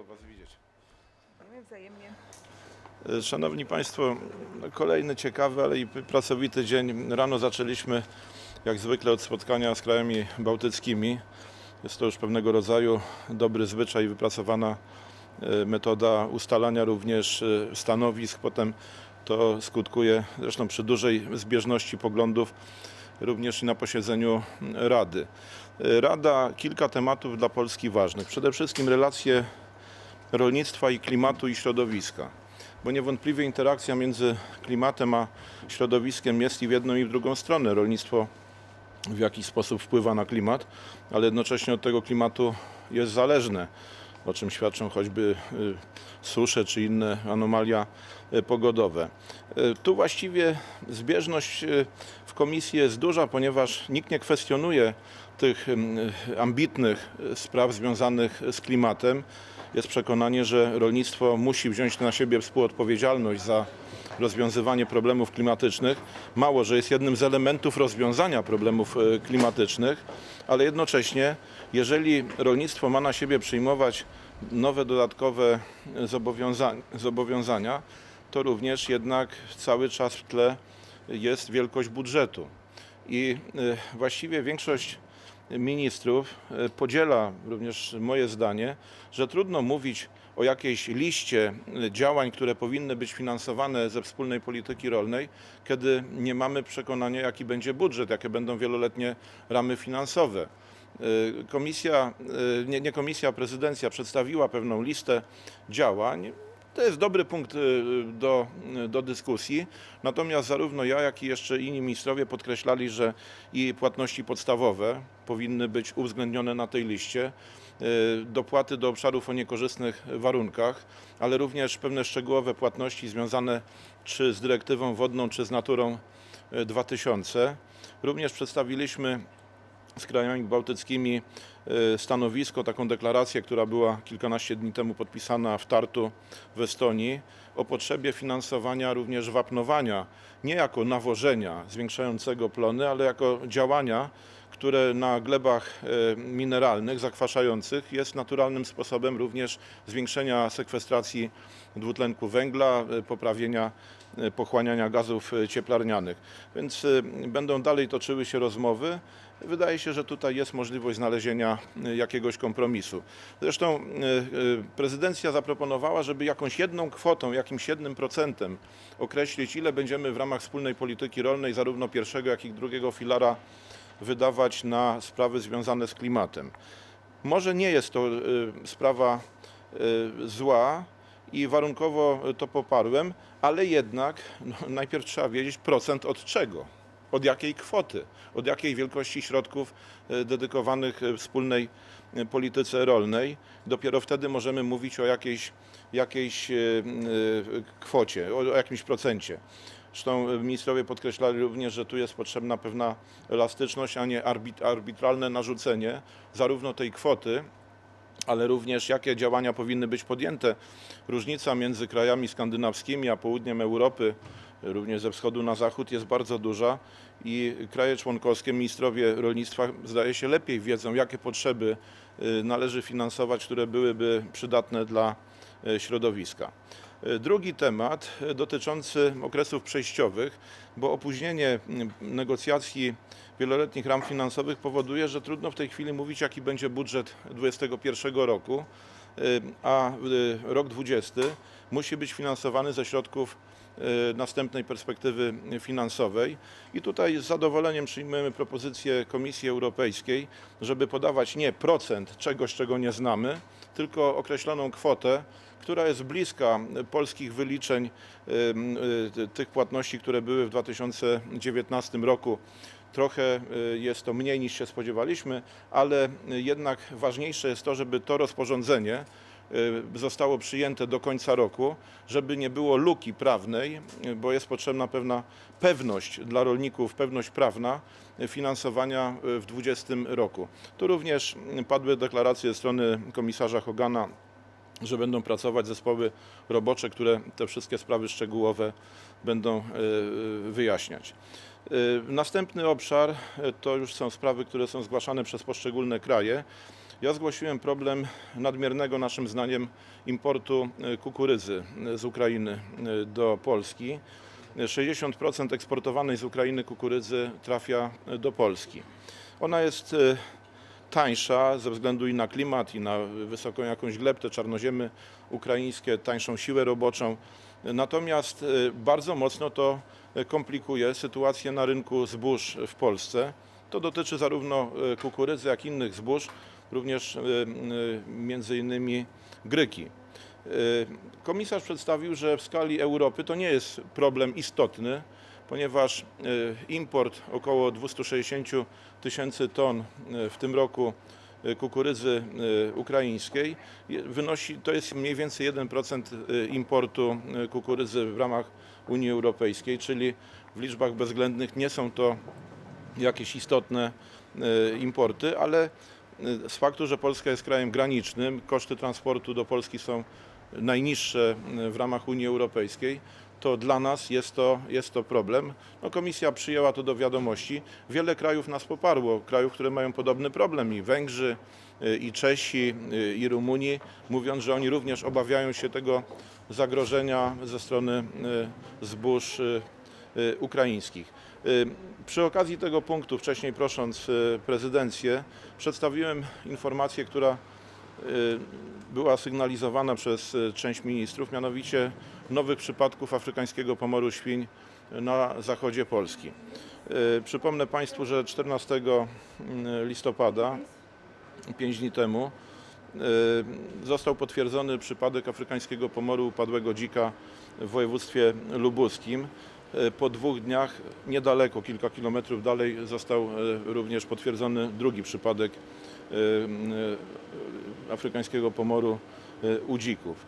Miło Was widzieć. Dziękuję wzajemnie. E, Szanowni Państwo, no, kolejny ciekawy, ale i pracowity dzień. Rano zaczęliśmy jak zwykle od spotkania z krajami bałtyckimi. Jest to już pewnego rodzaju dobry zwyczaj, wypracowana e, metoda ustalania również e, stanowisk. Potem to skutkuje zresztą przy dużej zbieżności poglądów również i na posiedzeniu Rady. Rada kilka tematów dla Polski ważnych. Przede wszystkim relacje rolnictwa i klimatu i środowiska. Bo niewątpliwie interakcja między klimatem a środowiskiem jest i w jedną i w drugą stronę. Rolnictwo w jakiś sposób wpływa na klimat, ale jednocześnie od tego klimatu jest zależne, o czym świadczą choćby y, susze czy inne anomalia y, pogodowe. Y, Tu właściwie zbieżność w komisji jest duża, ponieważ nikt nie kwestionuje tych y, ambitnych spraw związanych z klimatem. Jest przekonanie, że rolnictwo musi wziąć na siebie współodpowiedzialność za rozwiązywanie problemów klimatycznych. Mało, że jest jednym z elementów rozwiązania problemów e, klimatycznych, ale jednocześnie, jeżeli rolnictwo ma na siebie przyjmować nowe dodatkowe zobowiąza- zobowiązania, to również jednak cały czas w tle jest wielkość budżetu. I e, właściwie większość ministrów e, podziela również moje zdanie, że trudno mówić o jakiejś liście e, działań, które powinny być finansowane ze wspólnej polityki rolnej, kiedy nie mamy przekonania, jaki będzie budżet, jakie będą wieloletnie ramy finansowe. E, Komisja, nie, nie komisja, prezydencja przedstawiła pewną listę działań. To jest dobry punkt y, do, do dyskusji. Natomiast zarówno ja, jak i jeszcze inni ministrowie podkreślali, że i płatności podstawowe powinny być uwzględnione na tej liście, y, dopłaty do obszarów o niekorzystnych warunkach, ale również pewne szczegółowe płatności związane czy z dyrektywą wodną, czy z naturą y, 2000. Również przedstawiliśmy z krajami bałtyckimi e, stanowisko, taką deklarację, która była kilkanaście dni temu podpisana w Tartu w Estonii, o potrzebie finansowania również wapnowania, nie jako nawożenia zwiększającego plony, ale jako działania, które na glebach e, mineralnych, zakwaszających jest naturalnym sposobem również zwiększenia sekwestracji dwutlenku węgla, e, poprawienia e, pochłaniania gazów cieplarnianych. Więc będą dalej toczyły się rozmowy. Wydaje się, że tutaj jest możliwość znalezienia jakiegoś kompromisu. Zresztą prezydencja zaproponowała, żeby jakąś jedną kwotą, jakimś jednym procentem określić, ile będziemy w ramach wspólnej polityki rolnej, zarówno pierwszego, jak i drugiego filara, wydawać na sprawy związane z klimatem. Może nie jest to y, sprawa y, zła i warunkowo to poparłem, ale jednak no, najpierw trzeba wiedzieć procent od czego, od jakiej kwoty, od jakiej wielkości środków y, dedykowanych wspólnej polityce rolnej. Dopiero wtedy możemy mówić o jakiejś, jakiejś kwocie, o jakimś procencie. Zresztą ministrowie podkreślali również, że tu jest potrzebna pewna elastyczność, a nie arbit, arbitralne narzucenie zarówno tej kwoty, ale również jakie działania powinny być podjęte. Różnica między krajami skandynawskimi a południem Europy, również ze wschodu na zachód, jest bardzo duża i kraje członkowskie, ministrowie rolnictwa, zdaje się, lepiej wiedzą, jakie potrzeby y, należy finansować, które byłyby przydatne dla y, środowiska. Drugi temat dotyczący okresów przejściowych, bo opóźnienie mm, negocjacji wieloletnich ram finansowych powoduje, że trudno w tej chwili mówić, jaki będzie budżet 2021 roku, y, a y, rok 2020 musi być finansowany ze środków następnej perspektywy finansowej. I tutaj z zadowoleniem przyjmujemy propozycję Komisji Europejskiej, żeby podawać nie procent czegoś, czego nie znamy, tylko określoną kwotę, która jest bliska polskich wyliczeń y, y, tych płatności, które były w 2019 roku. Trochę y, jest to mniej niż się spodziewaliśmy, ale jednak ważniejsze jest to, żeby to rozporządzenie y, zostało przyjęte do końca roku, żeby nie było luki prawnej, y, bo jest potrzebna pewna pewność dla rolników, pewność prawna y, finansowania y, w 2020 roku. Tu również y, padły deklaracje ze strony komisarza Hogana że będą pracować zespoły robocze, które te wszystkie sprawy szczegółowe będą y, wyjaśniać. Y, Następny obszar y, to już są sprawy, które są zgłaszane przez poszczególne kraje. Ja zgłosiłem problem nadmiernego naszym zdaniem importu e, kukurydzy e, z Ukrainy e, do Polski. E, 60% eksportowanej z Ukrainy kukurydzy trafia do Polski. Ona jest tańsza ze względu i na klimat, i na wysoką jakąś gleb, te czarnoziemy ukraińskie, tańszą siłę roboczą. Natomiast bardzo mocno to komplikuje sytuację na rynku zbóż w Polsce. To dotyczy zarówno kukurydzy, jak i innych zbóż, również e, e, między innymi gryki. E, Komisarz przedstawił, że w skali Europy to nie jest problem istotny, ponieważ import około 260 tysięcy ton w tym roku kukurydzy ukraińskiej wynosi, to jest mniej więcej 1% e, importu kukurydzy w ramach Unii Europejskiej, czyli w liczbach bezwzględnych nie są to jakieś istotne importy, ale z faktu, że Polska jest krajem granicznym, koszty transportu do Polski są najniższe w ramach Unii Europejskiej, to dla nas jest to, jest to problem. No, komisja przyjęła to do wiadomości. Wiele krajów nas poparło, krajów, które mają podobny problem i Węgrzy, i Czesi, i Rumuni, mówiąc, że oni również obawiają się tego zagrożenia ze strony e, zbóż e, ukraińskich. Przy okazji tego punktu, wcześniej prosząc e, prezydencję, przedstawiłem informację, która e, była sygnalizowana przez e, część ministrów, mianowicie nowych przypadków afrykańskiego pomoru świń na zachodzie Polski. Przypomnę Państwu, że 14 mm, listopada, 5 dni temu, został potwierdzony przypadek afrykańskiego pomoru upadłego dzika w województwie lubuskim. E, Po dwóch dniach, niedaleko, kilka kilometrów dalej, został e, również potwierdzony drugi przypadek e, afrykańskiego pomoru u dzików.